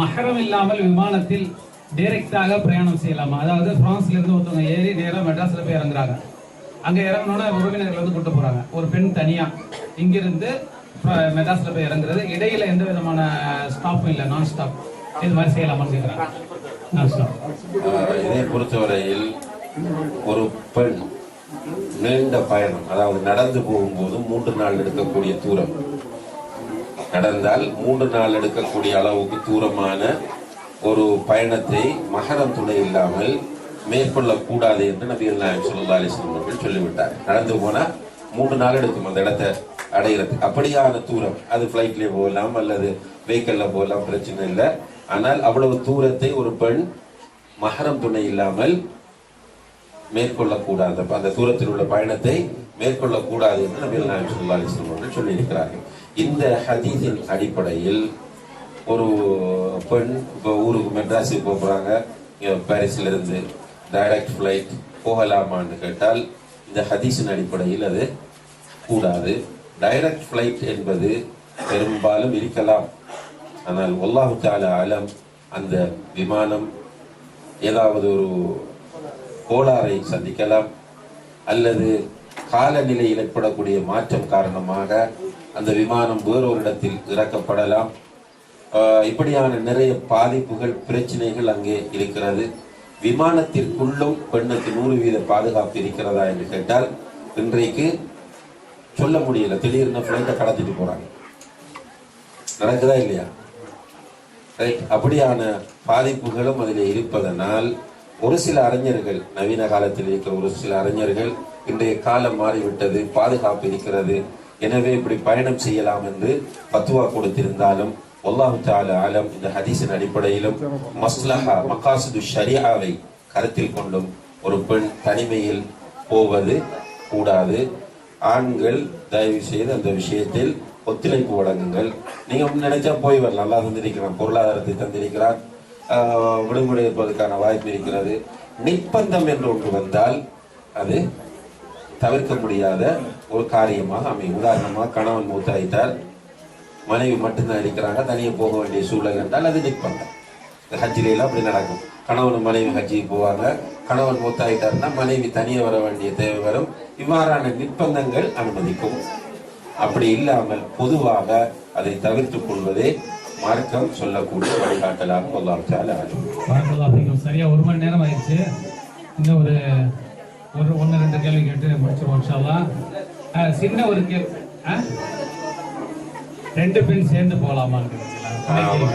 மகரம் இல்லாமல் விமானத்தில் டைரக்டாக பிரயாணம் செய்யலாமா? அதாவது பிரான்ஸ்ல இருந்து ஒருத்தவங்க ஏறி நேரம் மெட்ராஸ்ல போய் இறங்குறாங்க. அங்க இறங்கணும்னா உறவினர்கள் வந்து கூட்டு போறாங்க. ஒரு பெண் தனியா இங்கிருந்து மெட்ராஸ்ல போய் இறங்குறது. இடையில எந்த விதமான ஸ்டாப்பும் இல்லை. நான் ஸ்டாப் இது மாதிரி செய்யலாமான்னு கேக்குறாங்க. நான் ஸ்டாப் இதை பொறுத்தவரையில் ஒரு பெண் நீண்ட பயணம் அதாவது நடந்து போகும்போது மூன்று நாள் எடுக்கக்கூடிய தூரம். நடந்தால் மூன்று நாள் எடுக்கக்கூடிய அளவுக்கு தூரமான ஒரு பயணத்தை மகரம் துணை இல்லாமல் மேற்கொள்ளக்கூடாது என்று நபிகள் நாயகம் ஸல்லல்லாஹு அலிஸ்லாம் அவர்கள் சொல்லிவிட்டார். நடந்து போனால் மூன்று நாள் எடுக்கும் அந்த இடத்தை அடைகிறது அப்படியான தூரம். அது ஃப்ளைட்லேயே போகலாம் அல்லது வெஹிக்கல்ல போகலாம் பிரச்சனை இல்லை. ஆனால் அவ்வளவு தூரத்தை ஒரு பெண் மகரம் துணை இல்லாமல் மேற்கொள்ளக்கூடாது அந்த தூரத்தில் உள்ள பயணத்தை மேற்கொள்ளக்கூடாது என்று நபிகள் நாயகம் ஸல்லல்லாஹு அலிஸ்லாம் அவர்கள் சொல்லியிருக்கிறார்கள். இந்த ஹதீஸின் அடிப்படையில் ஒரு பெண் இப்போ ஊருக்கு மெட்ராஸுக்கு போகிறாங்க பாரிஸ்ல இருந்து டைரக்ட் ஃப்ளைட் போகலாமான்னு கேட்டால் இந்த ஹதீஸின் அடிப்படையில் அது கூடாது. டைரக்ட் ஃப்ளைட் என்பது பெரும்பாலும் இருக்கலாம். ஆனால் அல்லாஹு ஆழம் அந்த விமானம் ஏதாவது ஒரு கோளாறை சந்திக்கலாம். அல்லது காலநிலையில் ஏற்படக்கூடிய மாற்றம் காரணமாக அந்த விமானம் வேறொரு இடத்தில் இறக்கப்படலாம் இப்படியான நிறைய பாதிப்புகள் பிரச்சனைகள் அங்கே இருக்கிறது. விமானத்திற்குள்ளும் பெண்ணுக்கு நூறு வீத பாதுகாப்பு இருக்கிறதா என்று கேட்டால் இன்றைக்கு சொல்ல முடியல. திடீர்னு ஃப்ளைட்டை கடத்திட்டு போறாங்க. நடக்குதா இல்லையா? ரைட் அப்படியான பாதிப்புகளும் அதில் இருப்பதனால் ஒரு சில அறிஞர்கள் நவீன காலத்தில் இருக்கிற ஒரு சில அறிஞர்கள் இன்றைய காலம் மாறிவிட்டது பாதுகாப்பு இருக்கிறது எனவே இப்படி பயணம் செய்யலாம் என்று பத்துவா கொடுத்திருந்தாலும் அல்லாஹு தாலா ஆலம் இந்த ஹதீஸின் அடிப்படையிலும் மஸ்லஹா மகாசுது ஷரியாவை கருத்தில் கொண்டும் ஒரு பெண் தனிமையில் போவது கூடாது. ஆண்கள் தயவு செய்து அந்த விஷயத்தில் ஒத்துழைப்பு வழங்குங்கள். நீங்க நினைச்சா போய் வரலாம். நல்லா தந்திருக்கிறான். பொருளாதாரத்தை தந்திருக்கிறான். விடுமுறை இருப்பதற்கான வாய்ப்பு இருக்கிறது. நிர்பந்தம் என்று ஒன்று வந்தால் அது தவிர்க்க முடியாத ஒரு காரியமாக அமையும். உதாரணமாக கணவன் மூத்தாயிட்டால் மனைவி மட்டும்தான் இருக்கிறாங்க தனியே போக வேண்டிய சூழல் என்றால் அது நிற்பாங்க இந்த அப்படி நடக்கும். கணவன் மனைவி ஹஜ்ஜிக்கு போவாங்க. கணவன் மூத்தாயிட்டார்னா மனைவி தனியே வர வேண்டிய தேவை வரும். இவ்வாறான நிர்பந்தங்கள் அனுமதிக்கும். அப்படி இல்லாமல் பொதுவாக அதை தவிர்த்துக் கொள்வதே மார்க்கம் சொல்லக்கூடிய வழிகாட்டலாக அல்லாஹ் சரியா ஒரு மணி நேரம் ஆயிடுச்சு. இன்னும் ஒரு ஒரு ஒன்று ரெண்டு கேள்வி கேட்டு முடிச்சிருவோம் அஹ், சின்ன ஒரு கேள்வி. ரெண்டு பெண் சேர்ந்து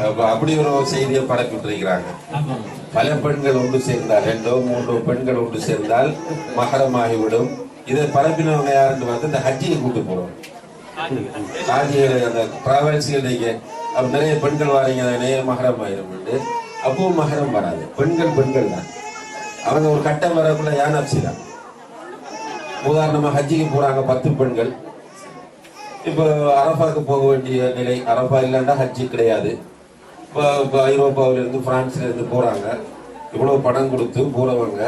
அப்ப அப்படி ஒரு செய்தியை பரப்பி விட்டுருக்கிறாங்க ஆமா. பல பெண்கள் ஒன்று சேர்ந்தால் ரெண்டோ மூன்றோ பெண்கள் ஒன்று சேர்ந்தால் மகரமாகிவிடும் இதை பரப்பினவங்க யாருன்னு வந்து இந்த ஹஜ்ஜிக்கு கூட்டு போறோம். ஹாஜிகளை அந்த டிராவல்ஸ்கள் நீங்க அப்ப நிறைய பெண்கள் வாரீங்க தானே மகரம் ஆயிரும் அப்பவும் மகரம் வராது. பெண்கள் பெண்கள் தான். அவங்க ஒரு கட்டம் வரக்குள்ள யானாட்சி தான் உதாரணமா ஹஜ்ஜிக்கு போறாங்க பத்து பெண்கள். இப்போ அரபாக்கு போக வேண்டிய நிலை அரபா இல்லைன்னா ஹஜ்ஜி கிடையாது. இப்போ இப்போ ஐரோப்பாவில இருந்து பிரான்ஸ்ல இருந்து போறாங்க. இவ்வளவு பணம் கொடுத்து போறவங்க.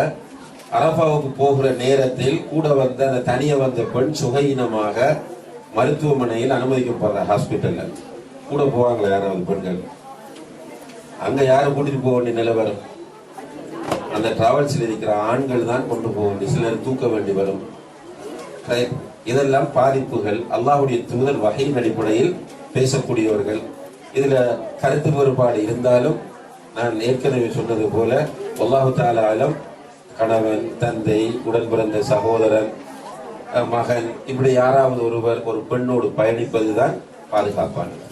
அரபாவுக்கு போகிற நேரத்தில் கூட வந்த அந்த தனிய வந்த பெண் சுகையினமாக மருத்துவமனையில் அனுமதிக்கப்படுற ஹாஸ்பிட்டல்ல. கூட போவாங்களா யாராவது பெண்கள். அங்க யாரை கூட்டிட்டு போக வேண்டிய நிலை வரும்? அந்த டிராவல்ஸில் இருக்கிற ஆண்கள் தான் கொண்டு போக வேண்டிய சிலர் தூக்க வேண்டி வரும். இதெல்லாம் பாதிப்புகள். அல்லாஹுடைய தூதர் வகையின் அடிப்படையில் பேசக்கூடியவர்கள். இதுல கருத்து வேறுபாடு இருந்தாலும் நான் ஏற்கனவே சொன்னது போல அல்லாஹு தாலாலும் கணவன் தந்தை உடன் பிறந்த சகோதரன் மகன் இப்படி யாராவது ஒருவர் ஒரு பெண்ணோடு பயணிப்பதுதான் பாதுகாப்பானது.